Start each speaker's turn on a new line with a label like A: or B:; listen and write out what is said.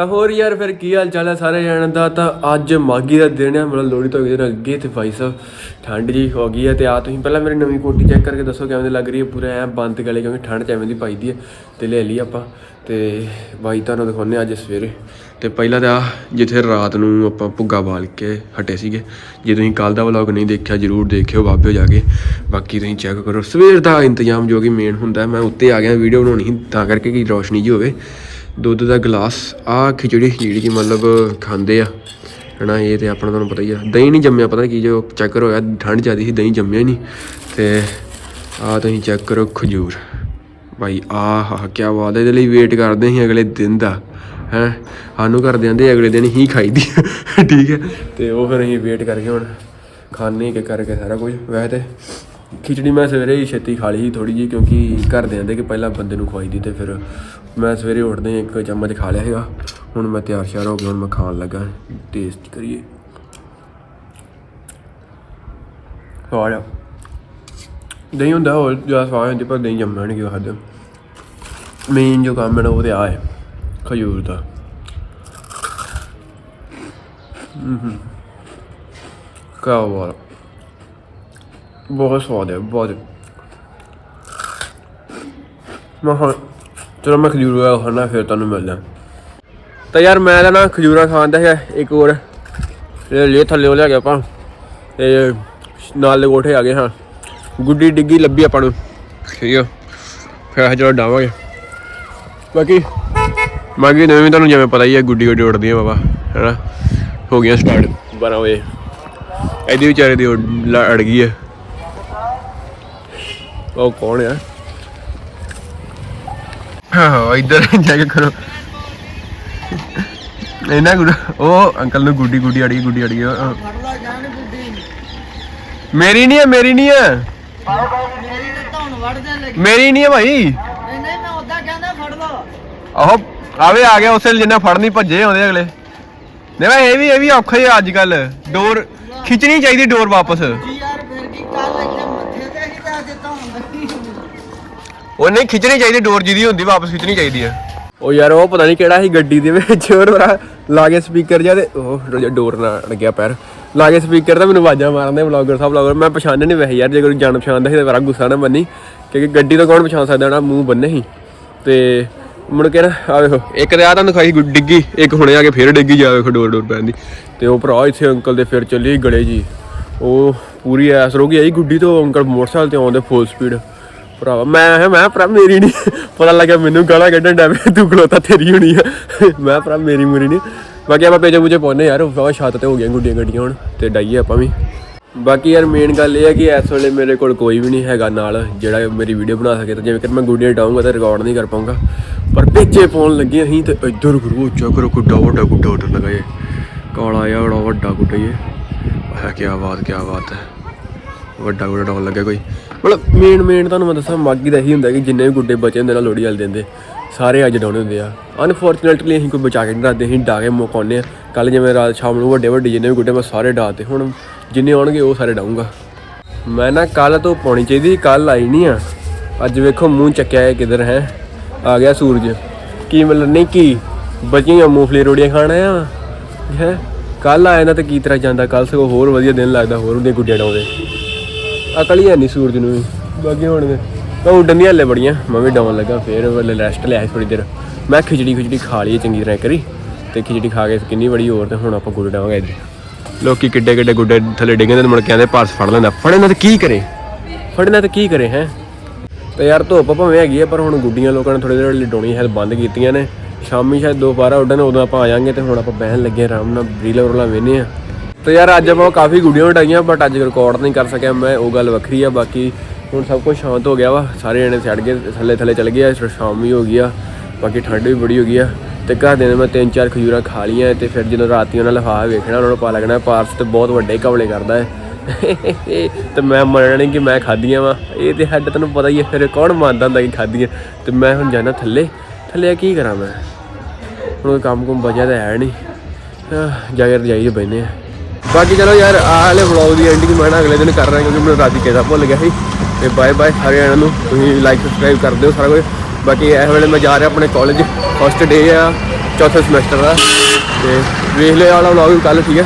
A: ਤਾਂ ਹੋਰ ਯਾਰ ਫਿਰ ਕੀ ਹਾਲ ਚਾਲ ਹੈ ਸਾਰੇ ਜਣਾਂ ਦਾ? ਤਾਂ ਅੱਜ ਮਾਗੀ ਦਾ ਦਿਨ ਹੈ, ਮਤਲਬ ਲੋਹੜੀ ਤੋਂ ਇੱਕ ਅੱਗੇ ਤੇ ਭਾਈ ਸਾਹਿਬ ਠੰਡ ਜੀ ਹੋ ਗਈ ਹੈ ਤੇ ਆ ਤੁਸੀਂ ਪਹਿਲਾਂ ਮੇਰੀ ਨਵੀਂ ਕੋਟੀ ਚੈੱਕ ਕਰਕੇ ਦੱਸੋ ਕਿਵੇਂ ਦੀ ਲੱਗ ਰਹੀ ਹੈ? ਪੂਰਾ ਐ ਬੰਦ ਗਲੇ ਕਿਉਂਕਿ ਠੰਡ ਚ ਐਵੇਂ ਦੀ ਪਾਈ ਦੀ ਹੈ ਤੇ ਲੈ ਲਈ ਆਪਾਂ। ਤੇ ਬਾਈ ਤੁਹਾਨੂੰ ਦਿਖਾਉਂਦੇ ਅੱਜ ਸਵੇਰੇ। ਤੇ ਪਹਿਲਾਂ ਤਾਂ ਆਹ ਜਿੱਥੇ ਰਾਤ ਨੂੰ ਆਪਾਂ ਭੁੱਗਾ ਬਾਲ ਕੇ ਹਟੇ ਸੀਗੇ, ਜੇ ਤੁਸੀਂ ਕੱਲ ਦਾ ਵਲੌਗ ਨਹੀਂ ਦੇਖਿਆ, ਜਰੂਰ ਦੇਖਿਓ ਬਾਬਿਓ ਜਾ ਕੇ। ਬਾਕੀ ਤੁਸੀਂ ਚੈੱਕ ਕਰੋ। ਸਵੇਰ ਦਾ ਇੰਤਜ਼ਾਮ ਜੋ ਕਿ ਮੇਨ ਹੁੰਦਾ, ਮੈਂ ਉੱਤੇ ਆ ਗਿਆ ਵੀਡੀਓ ਬਣਾਉਣੀ ਸੀ, ਤਾਂ ਕਰਕੇ ਕਿ ਰੋਸ਼ਨੀ ਜੀ ਹੋਵੇ। ਦੁੱਧ ਦਾ ਗਲਾਸ ਆ ਖਿਚੜੀ ਜਿਹੜੀ ਕਿ ਮਤਲਬ ਖਾਂਦੇ ਆ, ਹਨਾ, ਇਹ ਤੇ ਆਪਣਾ ਤੁਹਾਨੂੰ ਪਤਾ ਹੀ ਆ। ਦਹੀਂ ਨਹੀਂ ਜੰਮਿਆ, ਪਤਾ ਕੀ ਜੋ ਚੱਕਰ ਹੋਇਆ ਠੰਡ ਜ਼ਿਆਦੀ ਸੀ, ਦਹੀਂ ਜੰਮਿਆ ਨਹੀਂ। ਤੇ ਆ ਤੁਸੀਂ ਚੈੱਕ ਕਰੋ ਖਜੂਰ। ਭਾਈ ਆਹ ਕੀ ਬਾਤ ਹੈ ਇਹਦੇ ਲਈ ਵੇਟ ਕਰਦੇ ਸੀ ਅਗਲੇ ਦਿਨ ਦਾ ਹੈ ਸਾਨੂੰ ਕਰ ਦਿੰਦੇ ਅਗਲੇ ਦਿਨ ਹੀ ਖਾਈਦੀ ਆ, ਠੀਕ ਹੈ। ਤੇ ਉਹ ਫਿਰ ਅਸੀਂ ਵੇਟ ਕਰਕੇ ਹੁਣ ਖਾਣੇ ਕਿ ਕਰਕੇ ਸਾਰਾ ਕੁਝ। ਵੈਸੇ ਤੇ ਖਿਚੜੀ ਮੈਂ ਸਵੇਰੇ ਹੀ ਛੇਤੀ ਖਾ ਲਈ ਸੀ ਥੋੜੀ ਜੀ ਕਿਉਂਕਿ ਘਰ ਦੇ ਆਂਦੇ ਕਿ ਪਹਿਲਾਂ ਬੰਦੇ ਨੂੰ ਖਵਾਈ ਦੀ ਤੇ ਫਿਰ ਮੈਂ ਸਵੇਰੇ ਉੱਠਦੇ ਹੀ ਇੱਕ ਚਮਚ ਖਾ ਲਿਆ ਸੀਗਾ। ਹੁਣ ਮੈਂ ਤਿਆਰ ਸ਼ਿਆਰ ਹੋ ਗਿਆ ਹੁਣ ਮੈਂ ਖਾਣ ਲੱਗਾ ਟੇਸਟ ਕਰੀਏ। ਸਵਾਦ ਆ। ਦਹੀਂ ਹੁੰਦਾ ਹੋਰ ਜ਼ਿਆਦਾ ਸਵਾਦ ਹੁੰਦੀ ਪਰ ਦਹੀਂ ਜੰਮਿਆ ਨਹੀਂ ਕਿ ਖਾਦੇ ਮੇਨ ਜੋ ਕੰਮ ਹੈ ਨਾ ਉਹ ਤੇ ਆ ਹੈ, ਖਜੂਰ ਦਾ। ਹੂੰ ਕਾ ਵਾਲਾ। ਬਹੁਤ ਸਵਾਦ ਹੈ, ਬਹੁਤ। ਮੈਂ ਹਾਂ ਚਲੋ ਮੈਂ ਖਜੂਰ ਵਾਲਾ ਖਾਣਾ, ਫਿਰ ਤੁਹਾਨੂੰ ਮਿਲਦਾ। ਤਾਂ ਯਾਰ ਮੈਂ ਤਾਂ ਨਾ ਖਜੂਰਾਂ ਖਾਂਦਾ ਹੈ ਇੱਕ ਹੋਰ। ਇਹ ਲੈ ਥੱਲੇ ਉਹ ਲਿਆ ਗਿਆ ਆਪਾਂ, ਤੇ ਨਾਲ ਦੇ ਕੋਠੇ ਆ ਗਏ ਹਾਂ। ਗੁੱਡੀ ਡਿੱਗੀ ਲੱਭੀ ਆਪਾਂ ਨੂੰ। ਠੀਕ ਆ। ਫਿਰ ਅਸੀਂ ਚਲੋ ਡਾਵਾਂਗੇ। ਬਾਕੀ ਬਾਕੀ ਨਵੇਂ ਤੁਹਾਨੂੰ ਜਿਵੇਂ ਪਤਾ ਹੀ ਹੈ ਗੁੱਡੀ ਗੁੱਡੀ ਉੜਦੀ ਹੈ ਬਾਬਾ ਹੈਨਾ? ਹੋ ਗਿਆ ਸਟਾਰਟ 12 ਵਜੇ। ਇਹਦੀ ਵਿਚਾਰੇ ਦੀ ਅੜ ਗਈ ਹੈ ਉਹ ਕੌਣ ਹੈ ਹਾਂ ਇੱਧਰ ਚੈੱਕ ਕਰੋ। ਇਹਨਾਂ ਗੁੱਡ ਉਹ ਅੰਕਲ ਨੂੰ ਗੁੱਡੀ ਗੁੱਡੀ ਅੜੀ ਗੁੱਡੀ ਅੜੀ। ਮੇਰੀ ਨਹੀਂ ਹੈ ਮੇਰੀ ਨਹੀਂ ਹੈ
B: ਮੇਰੀ
A: ਨਹੀਂ ਹੈ ਭਾਈ
B: ਨਹੀਂ ਨਹੀਂ ਮੈਂ ਉਦਾਂ ਕਹਿੰਦਾ ਫੜ ਲਓ
A: ਆਹੋ। ਆਵੇ ਆ ਗਿਆ ਉਸੇ ਜਿੰਨਾ ਫੜਨੀ ਭੱਜੇ ਆਉਂਦੇ ਅਗਲੇ। ਨਹੀਂ ਮੈਂ ਇਹ ਵੀ ਇਹ ਵੀ ਔਖਾ ਹੀ ਆ ਅੱਜ ਕੱਲ ਡੋਰ ਖਿੱਚਣੀ ਚਾਹੀਦੀ ਡੋਰ ਵਾਪਸ।
B: ਜੀ ਯਾਰ ਫਿਰ ਕੀ ਕੱਲ ਇੱਥੇ ਮੱਥੇ ਤੇ ਹੀ ਤਾਂ ਅੱਜ ਧੌਣ ਲੱਗੀ
A: ਉਹ ਨਹੀਂ ਖਿੱਚਣੀ ਚਾਹੀਦੀ ਡੋਰ ਜਿਹਦੀ ਹੁੰਦੀ ਵਾਪਸ ਖਿੱਚਣੀ ਚਾਹੀਦੀ ਹੈ ਉਹ ਯਾਰ ਉਹ ਪਤਾ ਨਹੀਂ ਕਿਹੜਾ ਸੀ ਗੱਡੀ ਦੇ ਵਿੱਚ ਹੋਰ ਬੜਾ ਲਾਗੇ ਸਪੀਕਰ ਜਿਹਾ ਤੇ ਉਹ ਡੋਰ ਨਾਲ ਲੱਗਿਆ ਪੈਰ। ਲਾਗੇ ਸਪੀਕਰ ਤਾਂ ਮੈਨੂੰ ਆਵਾਜ਼ਾਂ ਮਾਰਦੇ ਵਲੌਗਰ ਸਾਹਿਬ ਵਲੌਗਰ ਮੈਂ ਪਛਾਣਨੇ ਨਹੀਂ ਵੈਸੇ ਯਾਰ ਜੇ ਕੋਈ ਜਾਣ ਪਛਾਣਦਾ ਸੀ ਤਾਂ ਬੜਾ ਗੁੱਸਾ ਨਾ ਮੰਨੀ ਕਿਉਂਕਿ ਗੱਡੀ ਤੋਂ ਕੌਣ ਪਛਾਣ ਸਕਦਾ ਨਾ ਮੂੰਹ ਬੰਨੇ ਸੀ। ਤੇ ਮੁੜ ਕੇ ਨਾ ਆ ਵੇਖੋ, ਇੱਕ ਤੇ ਆ ਤੁਹਾਨੂੰ ਖਾਈ ਡਿੱਗੀ, ਇੱਕ ਹੁਣੇ ਆ ਕੇ ਫੇਰ ਡਿੱਗੀ ਜਾ ਵੇਖੋ ਡੋਰ ਡੋਰ ਪੈਂਦੀ ਤੇ ਉਹ ਭਰਾ ਇੱਥੇ ਅੰਕਲ ਦੇ ਫਿਰ ਚੱਲੀ ਗਲੇ ਜੀ। ਉਹ ਪੂਰੀ ਐਸ ਰੋ ਗਈ ਆਈ ਗੁੱਡੀ ਤੋਂ ਅੰਕਲ ਮੋਟਰਸਾਈਕਲ ਤੇ ਆਉਂਦੇ ਫੁੱਲ ਸਪੀਡ ਭਰਾਵਾ, ਮੈਂ ਹੈ ਮੈਂ ਭਰਾ, ਮੇਰੀ ਨਹੀਂ ਪਤਾ ਲੱਗਿਆ ਮੈਨੂੰ ਗਾਲਾਂ ਕੱਢਣ ਡੈ ਪਿਆ, ਤੂੰ ਖਲੋਤਾ ਤੇਰੀ ਹੋਣੀ ਆ। ਮੈਂ ਭਰਾ, ਮੇਰੀ ਮੁਰੀ ਨਹੀਂ ਬਾਕੀ ਆਪਾਂ ਪੇਜੇ ਪੂਜੇ ਪਾਉਨੇ ਯਾਰ, ਉਹ ਛੱਤ ਤੇ ਹੋ ਗਈਆਂ ਗੁੱਡੀਆਂ ਗੱਡੀਆਂ ਹੁਣ, ਤੇ ਡਾਈਏ ਆਪਾਂ ਵੀ। ਬਾਕੀ ਯਾਰ ਮੇਨ ਗੱਲ ਇਹ ਹੈ ਕਿ ਇਸ ਵੇਲੇ ਮੇਰੇ ਕੋਲ ਕੋਈ ਵੀ ਨਹੀਂ ਹੈਗਾ ਨਾਲ, ਜਿਹੜਾ ਮੇਰੀ ਵੀਡੀਓ ਬਣਾ ਸਕੇ ਤਾਂ ਜਿਵੇਂ ਕਿ ਮੈਂ ਗੁੱਡੀਆਂ ਡਾਉਂਗਾ ਤਾਂ ਰਿਕਾਰਡ ਨਹੀਂ ਕਰ ਪਾਉਂਗਾ। ਪਰ ਪੇਜੇ ਫੋਨ ਲੱਗੇ ਅਸੀਂ ਤੇ ਇੱਧਰ ਕਰੋ ਚੱਕਰ ਗੁੱਡਾ, ਵੱਡਾ ਗੁੱਡਾ ਉੱਡ ਲਗਾ ਇਹ ਕਾਲਾ ਜਿਹਾ ਬੜਾ ਵੱਡਾ ਗੁੱਡਾ ਇਹ ਹੈ। ਕੀ ਬਾਤ ਕੀ ਬਾਤ ਹੈ। ਵੱਡਾ ਗੁੱਡਾ ਡਾਉਣ ਲੱਗਾ ਕੋਈ। ਮਤਲਬ ਮੇਨ ਮੇਨ ਤੁਹਾਨੂੰ ਮੈਂ ਦੱਸਾਂ ਮਾਗੀ ਦਾ ਇਹੀ ਹੁੰਦਾ ਕਿ ਜਿੰਨੇ ਵੀ ਗੁੱਡੇ ਬਚੇ ਹੁੰਦੇ ਨਾਲ ਲੋੜੀ ਵਾਲ ਦਿੰਦੇ ਸਾਰੇ ਅੱਜ ਡਾਉਣੇ ਹੁੰਦੇ ਆ। ਅਨਫੋਰਚੂਨੇਟਲੀ ਅਸੀਂ ਕੋਈ ਬਚਾ ਕੇ ਨਹੀਂ ਰੱਖਦੇ, ਅਸੀਂ ਡਾ ਕੇ ਮੁਕਾਉਂਦੇ ਆ। ਕੱਲ ਜਿਵੇਂ ਰਾਤ ਸ਼ਾਮ ਨੂੰ ਵੱਡੇ ਵੱਡੇ ਜਿੰਨੇ ਵੀ ਗੁੱਡੇ ਮੈਂ ਸਾਰੇ ਡਾਤੇ ਹੁਣ ਜਿੰਨੇ ਆਉਣਗੇ ਉਹ ਸਾਰੇ ਡਾਉਂਗਾ ਮੈਂ ਨਾ ਕੱਲ ਤੋਂ ਪਾਉਣੀ ਚਾਹੀਦੀ ਕੱਲ ਆਈ ਨਹੀਂ ਆ। ਅੱਜ ਵੇਖੋ ਮੂੰਹ ਚੱਕਿਆ ਹੈ ਕਿਧਰ ਹੈ। ਆ ਗਿਆ ਸੂਰਜ। ਕੀ ਮਤਲਬ ਨਹੀਂ, ਕੀ? ਬਚੀਆਂ ਮੂੰਗਫਲੀ ਰੋੜੀਆਂ ਖਾਣਾ ਆ ਹੈ? ਕੱਲ ਆਇਆ ਨਾ ਤਾਂ ਕੀ ਤਰ੍ਹਾਂ ਜਾਂਦਾ? ਕੱਲ ਸਗੋਂ ਹੋਰ ਵਧੀਆ ਦਿਨ ਲੱਗਦਾ, ਹੋਰ ਉਹਦੀਆਂ ਗੁੱਡੀਆਂ ਡਾਉਂਦੇ। ਅਕਲ ਹੀ ਹੈ ਨਹੀਂ ਸੂਰਜ ਨੂੰ ਵੀ। ਬਾਕੀ ਹੁਣ ਤਾਂ ਉੱਡਣ ਦੀਆਂ ਹਲੇ ਬੜੀਆਂ। ਮੈਂ ਵੀ ਡਾਉਣ ਲੱਗਾ, ਫੇਰ ਵੇਲੇ ਰੈਸਟ ਲਿਆ ਥੋੜੀ ਦੇਰ। ਮੈਂ ਖਿਚੜੀ ਖਿਚੜੀ ਖਾ ਲਈ, ਚੰਗੀ ਤਰ੍ਹਾਂ ਕਰੀ ਤੇ ਖਿਚੜੀ ਖਾ ਕੇ ਕਿੰਨੀ ਬੜੀ ਹੋਰ ਤੇ ਹੁਣ ਆਪਾਂ ਗੁੱਡੇ ਡਾਵਾਂਗੇ ਇੱਧਰ। ਲੋਕੀ ਕਿੱਡੇ ਕਿੱਡੇ ਗੁੱਡੇ ਥੱਲੇ ਡਿੱਗਦੇ ਨੇ, ਮੁੜ ਕੇ ਆਂਦੇ ਪਰਸ ਫੜ ਲੈਂਦਾ। ਫੜੇ ਨਾ ਤੇ ਕੀ ਕਰੇ? ਫੜੇ ਨਾ ਤੇ ਕੀ ਕਰੇ, ਹੈ? ਤੇ ਯਾਰ ਧੁੱਪ ਭਾਵੇਂ ਹੈਗੀ ਆ, ਪਰ ਹੁਣ ਗੁੱਡੀਆਂ ਲੋਕਾਂ ਨੇ ਥੋੜੀ ਦੇਰ ਲਈ ਡਾਉਣੀ ਹੈ ਬੰਦ ਕੀਤੀਆਂ ਨੇ। ਸ਼ਾਮੀ ਸ਼ਾਇਦ ਦੁਬਾਰਾ ਉੱਡਣ, ਉਦੋਂ ਆਪਾਂ ਆ ਜਾਾਂਗੇ ਤੇ ਹੁਣ ਆਪਾਂ ਬਹਿਣ ਲੱਗੇ ਆਰਾਮ ਨਾਲ ਰੀਲਾਂ ਰੋਲਾਂ ਵੇਨੇ ਆ ਤੇ ਯਾਰ ਅੱਜ ਆਪਾਂ ਕਾਫੀ ਗੁੱਡੀਆਂ ਉਡਾਈਆਂ ਬਟ ਅੱਜ ਰਿਕਾਰਡ ਨਹੀਂ ਕਰ ਸਕਿਆ ਮੈਂ, ਉਹ ਗੱਲ ਵੱਖਰੀ ਆ, ਬਾਕੀ ਹੁਣ ਸਭ ਕੁਝ ਸ਼ਾਂਤ ਹੋ ਗਿਆ ਵਾ, ਸਾਰੇ ਜਣੇ ਛੱਡ ਗਏ, ਥੱਲੇ ਥੱਲੇ ਚਲ ਗਏ ਆ ਸ਼ਾਮ ਵੀ ਹੋ ਗਈ ਆ, ਬਾਕੀ ਠੰਡ ਵੀ ਬੜੀ ਹੋ ਗਈ ਆ, ਤੇ ਘਰ ਦੇ ਨੇ ਮੈਂ ਤਿੰਨ ਚਾਰ ਖਜੂਰਾਂ ਖਾ ਲੀਆਂ ਤੇ ਫਿਰ ਜਦੋਂ ਰਾਤੀ ਉਹਨਾਂ ਲਿਫਾਫਾ ਵੇਖਣਾ, ਉਹਨਾਂ ਨੂੰ ਪਾ ਲੱਗਣਾ ਪਾਰਸ ਤੇ ਬਹੁਤ ਵੱਡੇ ਕਵਲੇ ਕਰਦਾ ਹੈ। ਤੇ ਮੈਂ ਮੰਨਣਾ ਨਹੀਂ ਕਿ ਮੈਂ ਖਾਧੀਆਂ ਵਾ, ਇਹ ਤੇ ਹੱਡ ਤੈਨੂੰ ਪਤਾ ਹੀ ਹੈ ਫਿਰ ਕੌਣ ਮੰਨਦਾ ਹੁੰਦਾ ਕਿ ਖਾਧੀਆਂ, ਤੇ ਮੈਂ ਹੁਣ ਜਾਣਾ ਥੱਲੇ ਥੱਲੇ ਕੀ ਕਰਾਂ ਮੈਂ? ਹੁਣ ਕੰਮ ਕੁਮ ਬਚਿਆ ਤਾਂ ਹੈ ਨਹੀਂ ਜਾ ਕੇ ਰਜਾਈ 'ਚ ਬੈਨੇ ਆ। ਬਾਕੀ ਚਲੋ ਯਾਰ, ਆਹ ਵਾਲੇ ਵਲੌਗ ਦੀ ਐਂਡਿੰਗ ਮੈਂ ਨਾ ਅਗਲੇ ਦਿਨ ਕਰ ਰਿਹਾ ਕਿਉਂਕਿ ਮੈਨੂੰ ਰਾਤੀ ਕਿਹਦਾ ਭੁੱਲ ਗਿਆ ਸੀ। ਤੇ ਬਾਏ ਬਾਏ ਸਾਰੇ ਜਣਿਆਂ ਨੂੰ। ਤੁਸੀਂ ਲਾਈਕ ਸਬਸਕ੍ਰਾਈਬ ਕਰ ਦਿਓ ਸਾਰਾ ਕੁਝ। ਬਾਕੀ ਇਸ ਵੇਲੇ ਮੈਂ ਜਾ ਰਿਹਾ ਆਪਣੇ ਕਾਲਜ ਫਸਟ ਡੇ ਆ, ਚੌਥੇ ਸਮੈਸਟਰ ਦਾ। ਤੇ ਵੇਖ ਲਿਓ ਵਾਲਾ ਵਲੌਗ ਕੱਲ ਠੀਕ ਹੈ?